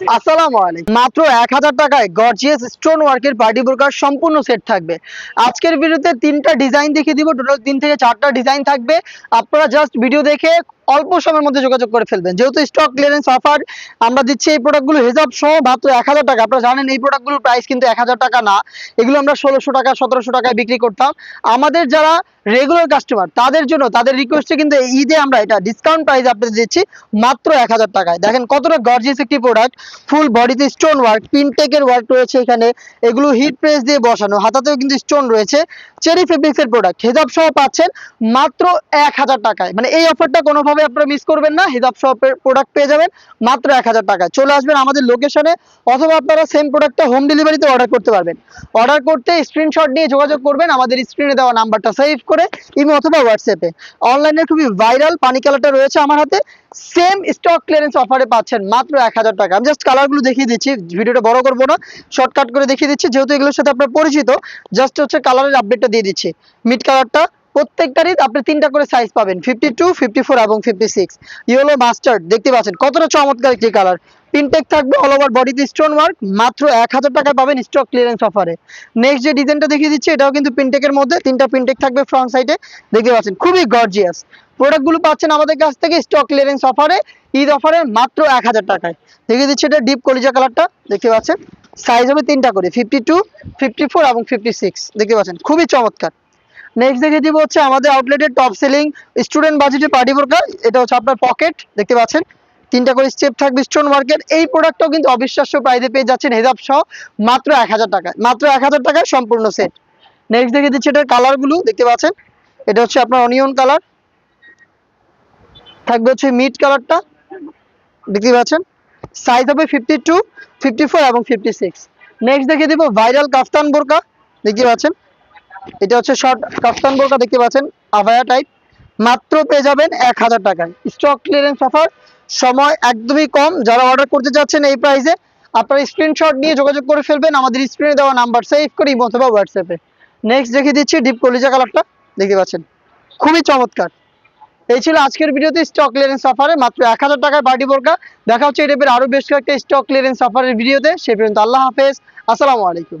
আসসালামু আলাইকুম। মাত্র এক হাজার টাকায় গর্জিয়াস স্টোন ওয়ার্কের পার্টি বোরকার সম্পূর্ণ সেট থাকবে। আজকের ভিডিওতে তিনটা ডিজাইন দেখিয়ে দিব। টোটাল তিন থেকে চারটা ডিজাইন থাকবে। আপনারা জাস্ট ভিডিও দেখে অল্প সময়ের মধ্যে যোগাযোগ করে ফেলবেন। যেহেতু স্টক ক্লিয়ারেন্স অফার আমরা দিচ্ছি এই প্রোডাক্টগুলো হিসাব সহ মাত্র এক হাজার টাকা। আপনারা জানেন এই প্রোডাক্টগুলোর প্রাইস কিন্তু এক হাজার টাকা না। এগুলো আমরা ষোলোশো টাকা, সতেরোশো টাকায় বিক্রি করতাম। আমাদের যারা রেগুলার কাস্টমার তাদের জন্য, তাদের রিকোয়েস্টে কিন্তু ঈদে আমরা এটা ডিসকাউন্ট প্রাইস আপনাদের দিচ্ছি মাত্র এক হাজার টাকায়। দেখেন কতটা গর্জিয়াস একটি প্রোডাক্ট ফুল বডিতে স্টোন ওয়ার্ক পিনটেকের ওয়ার্ক রয়েছে এখানে। এগুলো হিট প্রেস দিয়ে বসানো। হাতাতেও কিন্তু স্টোন রয়েছে। চেরি ফেব্রিক্সের প্রোডাক্ট হেজাব সহ পাচ্ছেন মাত্র এক হাজার টাকায়। মানে এই অফারটা কোনোভাবে আপনারা মিস করবেন না হেজাব সহ প্রোডাক্ট পেয়ে যাবেন মাত্র এক হাজার টাকায়। চলে আসবেন আমাদের লোকেশনে অথবা আপনারা সেম প্রোডাক্টটা হোম ডেলিভারিতে অর্ডার করতে পারবেন। অর্ডার করতে স্ক্রিনশট নিয়ে যোগাযোগ করবেন, আমাদের স্ক্রিনে দেওয়া নাম্বারটা সেভ করে ইমো অথবা হোয়াটসঅ্যাপে অনলাইনে খুবই ভাইরাল পানি কালারটা রয়েছে আমার হাতে। সেম স্টক ক্লিয়ারেন্স অফারে পাচ্ছেন মাত্র এক হাজার টাকা। আমি জাস্ট কালারগুলো দেখিয়ে দিচ্ছি, ভিডিওটা বড় করব না শর্টকাট করে দেখিয়ে দিচ্ছি, যেহেতু এগুলোর সাথে আপনার পরিচিত জাস্ট হচ্ছে কালারের আপডেটটা দিয়ে দিচ্ছি। মিড কালারটা প্রত্যেকটারই আপনি তিনটা করে সাইজ পাবেন ফিফটি টু ফিফটি ফোর এবং ফিফটি সিক্স ইয়েলো মাস্টার্ড দেখতে পাচ্ছেন, কতটা চমৎকার একটি কালার পিনটেক থাকবে অল ওভার বডিতে স্টোন ওয়ার্ক মাত্র এক হাজার টাকায় পাবেন স্টক ক্লিয়ারেন্স অফারে নেক্সট যে ডিজাইনটা দেখিয়ে দিচ্ছি, এটাও কিন্তু পিনটেকের মধ্যে, তিনটা পিনটেক থাকবে ফ্রন্ট সাইডে দেখতে পাচ্ছেন, খুবই গর্জিয়াস প্রোডাক্টগুলো পাচ্ছেন আমাদের কাছ থেকে স্টক ক্লিয়ারেন্স অফারে ঈদ অফারে মাত্র এক হাজার টাকায়। দেখিয়ে দিচ্ছি এটা ডিপ কলিজা কালারটা দেখতে পাচ্ছেন। সাইজ হবে তিনটা করে ফিফটি টু ফিফটি ফোর এবং ফিফটি সিক্স দেখতে পাচ্ছেন, খুবই চমৎকার। নেক্সট দেখে দিব হচ্ছে আমাদের আউটলেটের টপ সেলিং স্টুডেন্ট বাজেটের পার্টি বোরকা এটা হচ্ছে আপনার পকেট দেখতে পাচ্ছেন? তিনটা করে স্টেপ থাকবে স্টোন মার্কেট এই প্রোডাক্টটাও কিন্তু অবিশ্বাস্য প্রাইসে পেয়ে যাচ্ছেন হেজাব সহ মাত্র এক হাজার টাকায়, মাত্র এক হাজার টাকায় সম্পূর্ণ সেট নেক্সট দেখে দিচ্ছি এটার কালারগুলো দেখতে পাচ্ছেন? এটা হচ্ছে আপনার অনিয়ন কালার থাকবে হচ্ছে মিড কালারটা দেখতে পাচ্ছেন? সাইজ হবে ফিফটি টু ফিফটি ফোর এবং ফিফটি সিক্স নেক্সট দেখে দিব ভাইরাল কাফতান বোরকা দেখতে পাচ্ছেন? এটা হচ্ছে শর্ট কাফতান বোরকা, দেখতে পাচ্ছেন? আভায়া টাইপ মাত্র পেয়ে যাবেন এক হাজার টাকায়। স্টক ক্লিয়ারেন্স অফার সময় একদমই কম। যারা অর্ডার করতে যাচ্ছেন এই প্রাইসে আপনারা স্ক্রিনশট নিয়ে যোগাযোগ করে ফেলবেন। আমাদের স্ক্রিনে দেওয়া নাম্বার সেভ করে অথবা হোয়াটসঅ্যাপে নেক্সট দেখিয়ে দিচ্ছি ডিপ কলিজা কালারটা দেখতে পাচ্ছেন? খুবই চমৎকার। এই ছিল আজকের ভিডিওতে স্টক ক্লিয়ারেন্স অফারে মাত্র এক হাজার টাকার পার্টি বোরকা। দেখা হচ্ছে এই টাইপের আরও বেশ কয়েকটা স্টক ক্লিয়ারেন্স অফারের ভিডিওতে। সে পর্যন্ত আল্লাহ হাফেজ। আসসালামু আলাইকুম।